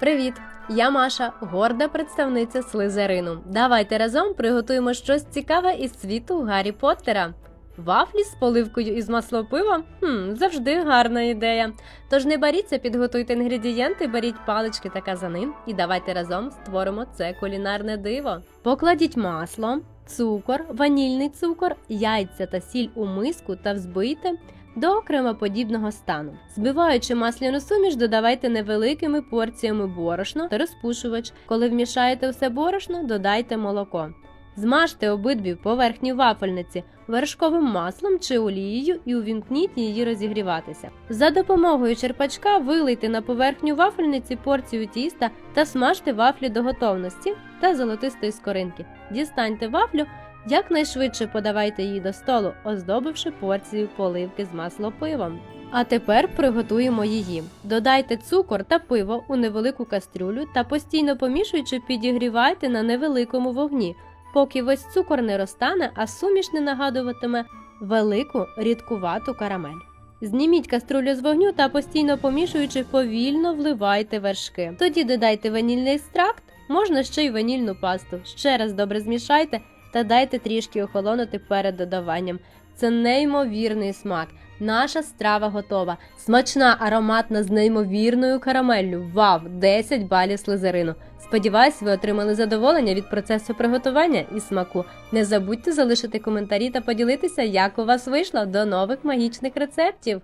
Привіт! Я Маша, горда представниця слизерину. Давайте разом приготуємо щось цікаве із світу Гаррі Поттера. Вафлі з поливкою із маслопива? Хм, завжди гарна ідея. Тож не боріться, підготуйте інгредієнти, беріть палички та казани і давайте разом створимо це кулінарне диво. Покладіть масло, цукор, ванільний цукор, яйця та сіль у миску та взбийте до кремоподібного стану. Збиваючи масляну суміш, додавайте невеликими порціями борошно та розпушувач. Коли вмішаєте все борошно, додайте молоко. Змажте обидві поверхні вафельниці вершковим маслом чи олією і увімкніть її розігріватися. За допомогою черпачка вилийте на поверхню вафельниці порцію тіста та смажте вафлі до готовності та золотистої скоринки. Дістаньте вафлю Якнайшвидше подавайте її до столу, оздобивши порцію поливки з маслопивом. А тепер приготуємо її. Додайте цукор та пиво у невелику кастрюлю та постійно помішуючи, підігрівайте на невеликому вогні, поки весь цукор не розтане, а суміш не нагадуватиме велику рідкувату карамель. Зніміть каструлю з вогню та постійно помішуючи, повільно вливайте вершки. Тоді додайте ванільний екстракт, можна ще й ванільну пасту. Ще раз добре змішайте та дайте трішки охолонути перед додаванням. Це неймовірний смак. Наша страва готова. Смачна, ароматна з неймовірною карамеллю. Вау! 10 балів слизерину. Сподіваюсь, ви отримали задоволення від процесу приготування і смаку. Не забудьте залишити коментарі та поділитися, як у вас вийшло. До нових магічних рецептів!